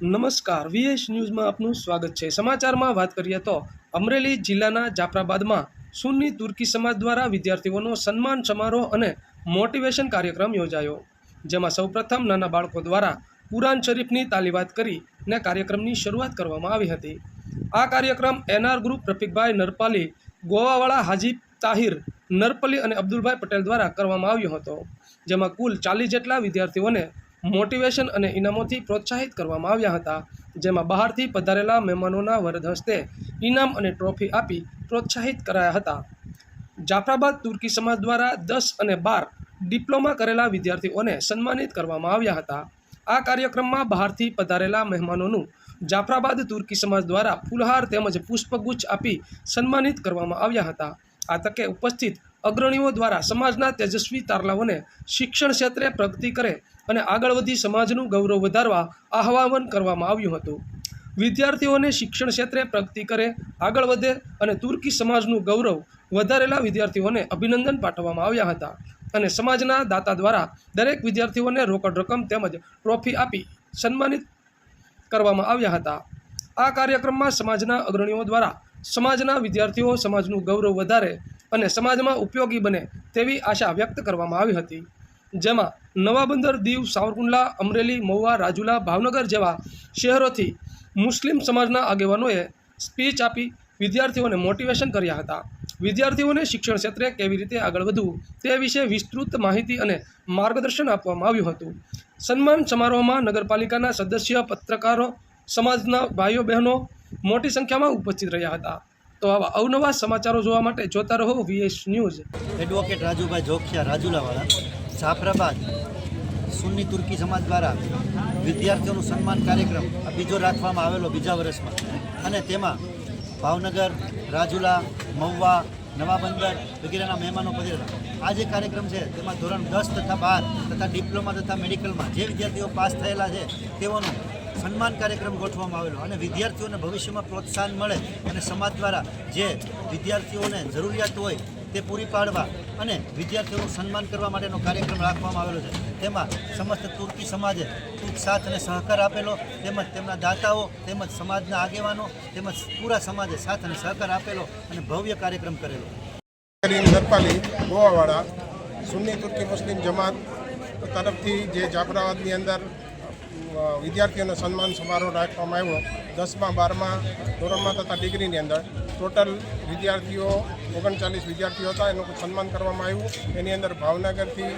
નમસ્કાર. વીએસ ન્યૂઝમાં આપનું સ્વાગત છે. સમાચારમાં વાત કરીએ તો અમરેલી જિલ્લાના જાફરાબાદમાં સુન્ની તુર્કી સમાજ દ્વારા વિદ્યાર્થીઓનો સન્માન સમારોહ અને મોટિવેશન કાર્યક્રમ યોજાયો. જેમાં સૌપ્રથમ નાના બાળકો દ્વારા કુરાન શરીફની તાલીવાત કરીને કાર્યક્રમની શરૂઆત કરવામાં આવી હતી. આ કાર્યક્રમ એનઆર ગ્રુપ રફીકભાઈ નરપાલી, ગોવાવાળા હાજી તાહિર નરપલી અને અબ્દુલભાઈ પટેલ દ્વારા કરવામાં આવ્યો હતો. જેમાં કુલ ચાલીસ જેટલા વિદ્યાર્થીઓને મોટિવેશન અને ઇનામોથી પ્રોત્સાહિત કરવામાં આવ્યા હતા, જેમાં બહારથી પધારેલા મહેમાનોના વરદ હસ્તે ઇનામ અને ટ્રોફી આપી પ્રોત્સાહિત કરાયા હતા. જાફરાબાદ તુર્કી સમાજ દ્વારા દસ અને બાર ડિપ્લોમા કરેલા વિદ્યાર્થીઓને સન્માનિત કરવામાં આવ્યા હતા. આ કાર્યક્રમમાં બહારથી પધારેલા મહેમાનોનું જાફરાબાદ તુર્કી સમાજ દ્વારા ફૂલહાર તેમજ પુષ્પગુચ્છ આપી સન્માનિત કરવામાં આવ્યા હતા. આ તકે ઉપસ્થિત અગ્રણીઓ દ્વારા સમાજના તેજસ્વી તારલાઓને શિક્ષણ ક્ષેત્રે પ્રગતિ કરે અને આગળ વધી સમાજનું ગૌરવ વધારવા આહ્વાન કરવામાં આવ્યું હતું. વિદ્યાર્થીઓને શિક્ષણ ક્ષેત્રે પ્રગતિ કરે, આગળ વધે અને તુર્કી સમાજનું ગૌરવ વધારેલા વિદ્યાર્થીઓને અભિનંદન પાઠવવામાં આવ્યા હતા અને સમાજના દાતા દ્વારા દરેક વિદ્યાર્થીઓને રોકડ રકમ તેમજ ટ્રોફી આપી સન્માનિત કરવામાં આવ્યા હતા. આ કાર્યક્રમમાં સમાજના અગ્રણીઓ દ્વારા સમાજના વિદ્યાર્થીઓ સમાજનું ગૌરવ વધારે અને સમાજમાં ઉપયોગી બને તેવી આશા વ્યક્ત કરવામાં આવી હતી. જેમાં નવાબંદર દીવ, સાવરકુંડલા, અમરેલી, મહુવા, રાજુલા, ભાવનગર જેવા શહેરોથી મુસ્લિમ સમાજના આગેવાનોએ સ્પીચ આપી વિદ્યાર્થીઓને મોટિવેશન કર્યા હતા. વિદ્યાર્થીઓને શિક્ષણ ક્ષેત્રે કેવી રીતે આગળ વધવું તે વિશે વિસ્તૃત માહિતી અને માર્ગદર્શન આપવામાં આવ્યું હતું. સન્માન સમારોહમાં નગરપાલિકાના સદસ્ય, પત્રકારો, સમાજના ભાઈઓ બહેનો મોટી સંખ્યામાં ઉપસ્થિત રહ્યા હતા. તો આવા અવનવા સમાચારો જોવા માટે જોતા રહો VS news advocate Rajubhai Jokhiya રાજુલાવાળા, Jafrabad Sunni તુર્કી સમાજ દ્વારા વિદ્યાર્થીઓનું સન્માન કાર્યક્રમ બીજો રાખવામાં આવેલો બીજા વર્ષમાં. અને તેમાં ભાવનગર, રાજુલા, મહુવા નવાબંદર વગેરેના મહેમાનો પધારેલા આ જે કાર્યક્રમ છે, તેમાં ધોરણ દસ તથા બાર તથા ડિપ્લોમા તથા મેડિકલમાં જે વિદ્યાર્થીઓ પાસ થયેલા છે, તેઓનું સન્માન કાર્યક્રમ ગોઠવવામાં આવેલો અને વિદ્યાર્થીઓને ભવિષ્યમાં પ્રોત્સાહન મળે અને સમાજ દ્વારા જે વિદ્યાર્થીઓને જરૂરિયાત હોય તે પૂરી પાડવા અને વિદ્યાર્થીઓનું સન્માન કરવા માટેનો કાર્યક્રમ રાખવામાં આવેલો છે. તેમાં સમસ્ત તુર્કી સમાજે ખૂબ સાથ અને સહકાર આપેલો, તેમજ તેમના દાતાઓ, તેમજ સમાજના આગેવાનો, તેમજ પૂરા સમાજે સાથ અને સહકાર આપેલો અને ભવ્ય કાર્યક્રમ કરેલો. કરીમ નરપાલી, ગોવાવાળા, સુન્ની તુર્કી મુસ્લિમ જમાત તરફથી જે જાફરાબાદની અંદર વિદ્યાર્થીઓનો સન્માન સમારોહ રાખવામાં આવ્યો. દસમા, બારમા ધોરણમાં તથા ડિગ્રીની અંદર ટોટલ વિદ્યાર્થીઓ, ઓગણચાલીસ વિદ્યાર્થીઓ હતા. એનું સન્માન કરવામાં આવ્યું. એની અંદર ભાવનગરથી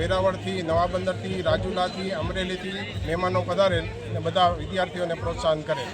વેરાવળથી, નવાબંદરથી, રાજુલાથી, અમરેલીથી મહેમાનો પધારેલ અને બધા વિદ્યાર્થીઓને પ્રોત્સાહન કરેલ.